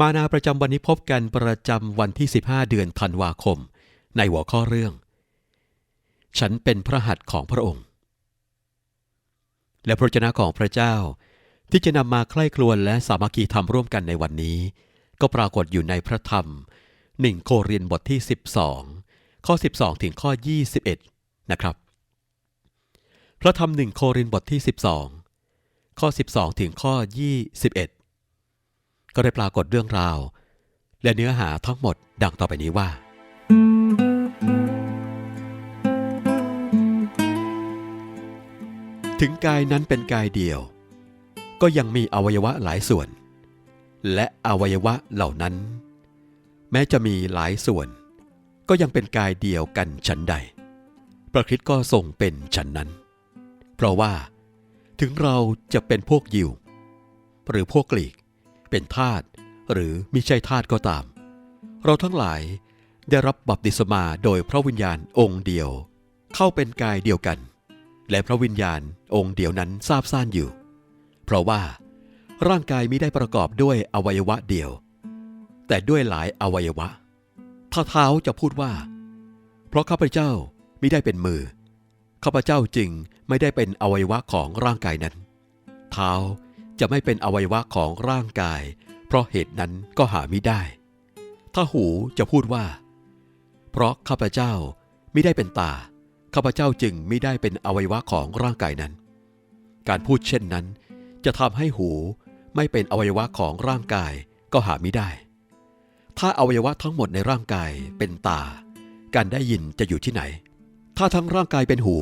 มานาประจำวันนี้พบกันประจำวันที่ 15 เดือนธันวาคม ในหัวข้อเรื่อง ฉันเป็นพระหัตถ์ของพระองค์ และพระวจนะของพระเจ้า ที่จะนำมาใคร่ครวญและสามัคคีทำร่วมกันในวันนี้ ก็ปรากฏอยู่ในพระธรรม1โครินบทที่ 12 ข้อ 12 ถึงข้อ 21 นะครับ พระธรรม1โครินบทที่ 12 ข้อ 12 ถึงข้อ 21 ก็ได้ปรากฏเรื่องราว และเนื้อหาทั้งหมดดังต่อไปนี้ว่า ถึงกายนั้นเป็นกายเดียว ก็ยังมีอวัยวะหลายส่วน และอวัยวะเหล่านั้น แม้จะมีหลายส่วน ก็ยังเป็นกายเดียวกันฉันใดพระคริสต์ก็ทรงเป็นฉันนั้น เพราะว่า ถึงเราจะเป็นพวกยิว หรือพวกกลีก เป็นทาสหรือมิใช่ทาสก็ตาม เราทั้งหลายได้รับบัพติศมาโดยพระวิญญาณองค์เดียว เข้าเป็นกายเดียวกัน และพระวิญญาณองค์เดียวนั้นทราบซ่านอยู่ เพราะว่า ร่างกายมิได้ประกอบด้วยอวัยวะเดียว แต่ด้วยหลายอวัยวะ ถ้าเท้าจะพูดว่า เพราะข้าพเจ้ามิได้เป็นมือข้าพเจ้าจึงไม่ได้เป็นอวัยวะของร่างกายนั้น เท้า จะไม่เป็นอวัยวะของร่างกาย เพราะเหตุนั้นก็หาไมิได้ ถ้าหูจะพูดว่า เพราะข้าพเจ้าไมิได้เป็นตา ข้าพเจ้าจึงไม่ได้เป็นอวัยวะของร่างกายนั้น การพูดเช่นนั้น จะทำให้หูไม่เป็นอวัยวะของร่างกายก็หาไม่ได้ ถ้าอวัยวะทั้งหมดในร่างกายเป็นตา การได้ยินจะอยู่ที่ไหน ถ้าทั้งร่างกายเป็นหู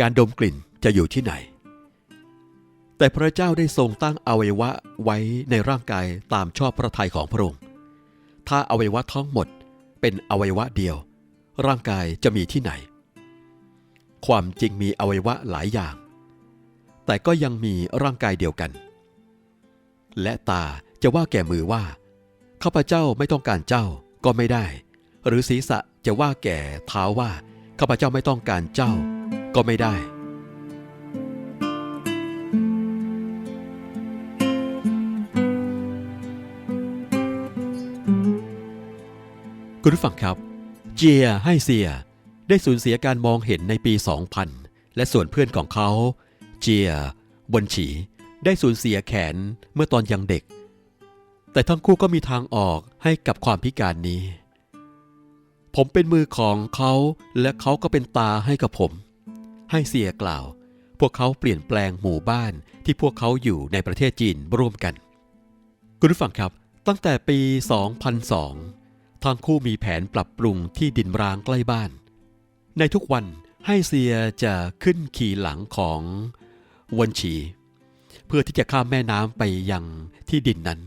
การดมกลิ่นจะอยู่ที่ไหน แต่พระเจ้าได้ทรงตั้งอวัยวะไว้ในร่างกายตามชอบพระทัยของพระองค์ ถ้าอวัยวะทั้งหมดเป็นอวัยวะเดียว ร่างกายจะมีที่ไหน ความจริงมีอวัยวะหลายอย่าง แต่ก็ยังมีร่างกายเดียวกัน และตาจะว่าแก่มือว่าข้าพเจ้าไม่ต้องการเจ้าก็ไม่ได้ หรือศีรษะจะว่าแก่เท้าว่าข้าพเจ้าไม่ต้องการเจ้าก็ไม่ได้ คุณผู้ฟังครับ เจียให้เสีย ได้สูญเสียการมองเห็นในปี 2000 และส่วนเพื่อนของเขา เจียบนฉี ได้สูญเสียแขนเมื่อตอนยังเด็ก แต่ทั้งคู่ก็มีทางออกให้กับความพิการนี้ ผมเป็นมือของเขาและเขาก็เป็นตาให้กับผม ให้เสียกล่าว พวกเขาเปลี่ยนแปลงหมู่บ้านที่พวกเขาอยู่ในประเทศจีนร่วมกัน คุณผู้ฟังครับ ตั้งแต่ปี 2002 ทั้งคู่มีแผนปรับปรุงที่ดินร้างใกล้บ้าน ในทุกวันให้เซียจะขึ้นขี่หลังของวนฉี เพื่อที่จะข้ามแม่น้ำไปยังที่ดินนั้น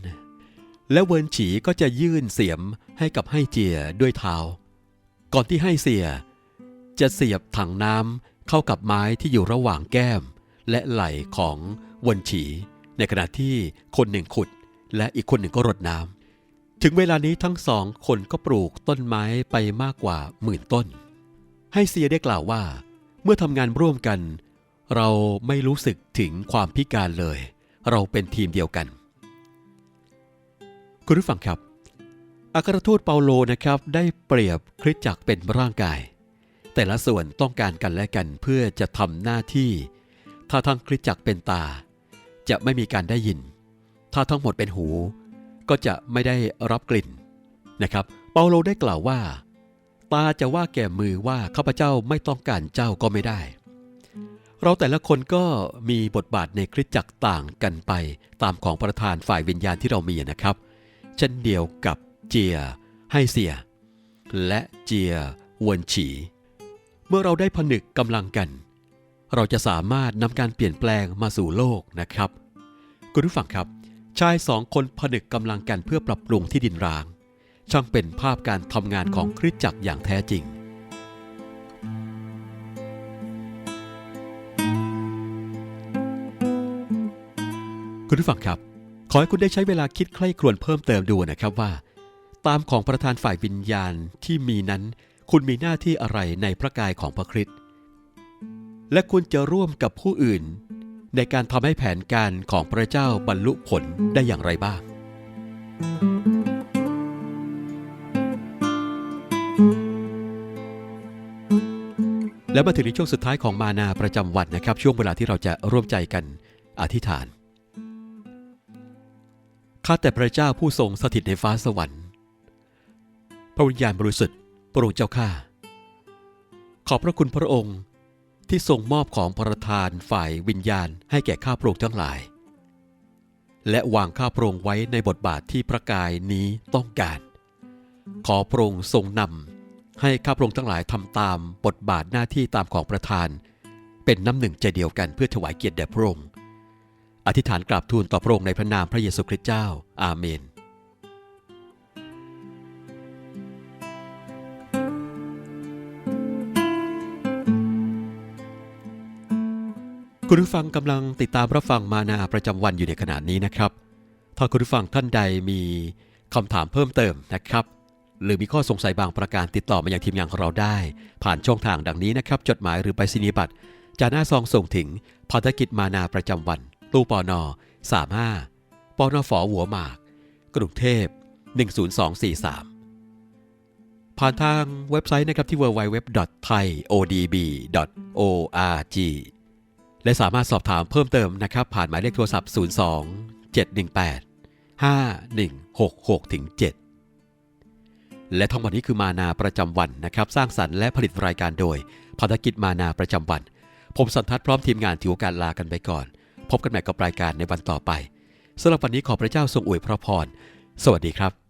และเวินฉีก็จะยื่นเสียมให้กับให้เจียด้วยเท้า ก่อนที่ให้เสีย จะเสียบถังน้ำเข้ากับไม้ที่อยู่ระหว่างแก้ม และไหล่ของเวนฉี ในขณะที่คนหนึ่งขุด และอีกคนหนึ่งก็รดน้ำ ถึงเวลานี้ทั้งสองคนก็ปลูกต้นไม้ไปมากกว่าหมื่นต้น ให้เซียได้กล่าวว่า เมื่อทำงานร่วมกัน เราไม่รู้สึกถึงความพิการเลย เราเป็นทีมเดียวกัน คุณผู้ฟังครับ อัครทูตเปาโลนะครับได้เปรียบคริสตจักรเป็นร่างกาย แต่ละส่วนต้องการกันและกันเพื่อจะทำหน้าที่ ถ้าทั้งคริสตจักรเป็นตา จะไม่มีการได้ยิน ถ้าทั้งหมดเป็นหู ก็จะไม่ได้รับกลิ่นนะครับ เปาโลได้กล่าวว่า ตาจะว่าแก่มือว่าข้าพเจ้าไม่ต้องการเจ้าก็ไม่ได้ เราแต่ละคนก็มีบทบาทในคริสตจักรต่างกันไปตามของประธานฝ่ายวิญญาณที่เรามีนะครับ เช่นเดียวกับเจีย ให้เสีย และเจียวนฉี เมื่อเราได้ผนึกกำลังกัน เราจะสามารถนำการเปลี่ยนแปลงมาสู่โลกนะครับ คุณผู้ฟังครับ ชายสองคนผนึกกำลังกันเพื่อปรับปรุงที่ดินร้าง ช่างเป็นภาพการทำงานของคริสตจักรอย่างแท้จริง คุณผู้ฟังครับ ขอให้คุณได้ใช้เวลาคิดใคร่ครวญเพิ่มเติมดูนะครับว่า ตามของประธานฝ่ายวิญญาณที่มีนั้น คุณมีหน้าที่อะไรในพระกายของพระคริสต์และคุณจะร่วมกับผู้อื่น ในการทำให้แผนการของพระเจ้าบรรลุผลได้อย่างไรบ้าง แล้วมาถึงในช่วงสุดท้ายของมานาประจำวันนะครับ ช่วงเวลาที่เราจะร่วมใจกันอธิษฐานข้าแต่พระเจ้าผู้ทรงสถิตในฟ้าสวรรค์ พระวิญญาณบริสุทธิ์พระองค์เจ้าข้าขอบพระคุณพระองค์ ที่ทรงมอบของประทานฝ่ายวิญญาณให้แก่ข้าพระองค์ทั้งหลาย และวางข้าพระองค์ไว้ในบทบาทที่พระกายนี้ต้องการ ขอพระองค์ทรงนำให้ข้าพระองค์ทั้งหลายทำตามบทบาทหน้าที่ตามของประธาน เป็นน้ำหนึ่งใจเดียวกันเพื่อถวายเกียรติแด่พระองค์ อธิษฐานกราบทูลต่อพระองค์ในพระนามพระเยซูคริสต์เจ้า อาเมน คุณผู้ฟังกำลังติดตามรับฟังมานาประจำวันอยู่ในขณะนี้นะครับ ถ้าคุณผู้ฟังท่านใดมีคำถามเพิ่มเติมนะครับ หรือมีข้อสงสัยบางประการติดต่อมาอยังทีมงานของเราได้ ผ่านช่องทางดังนี้นะครับ จดหมายหรือไปรษณียบัตรจาหน้าซองส่งถึงภารกิจมานาประจำวัน ตู้ปอนอ35ปอนอฝอหัวหมาก กรุงเทพ 10243 ผ่านทางเว็บไซต์นะครับที่ www.thaiodb.org และสามารถสอบถามเพิ่มเติมนะครับ ผ่านหมายเลขโทรศัพท์ 02 718 5166ถึง7และทั้งหมดนี้คือมานาประจำวันนะครับ สร้างสรรค์และผลิตรายการโดยภารกิจมานาประจำวัน ผมสันทัดพร้อมทีมงานถือโอกาสลากันไปก่อน พบกันใหม่กับรายการในวันต่อไปสำหรับวันนี้ขอพระเจ้าทรงอวยพระพร สวัสดีครับ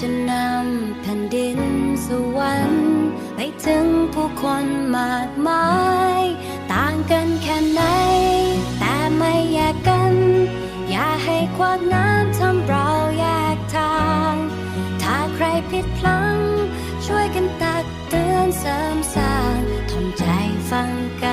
จะนำแผ่นดินสวรรค์ไปถึงผู้คนมากมาย ต่างกันแค่ไหน แต่ไม่แยกกัน อย่าให้ความน้ำทำเราแยกทาง ถ้าใครผิดพลั้ง ช่วยกันตักเตือนเสริมสร้างทำใจฟังกัน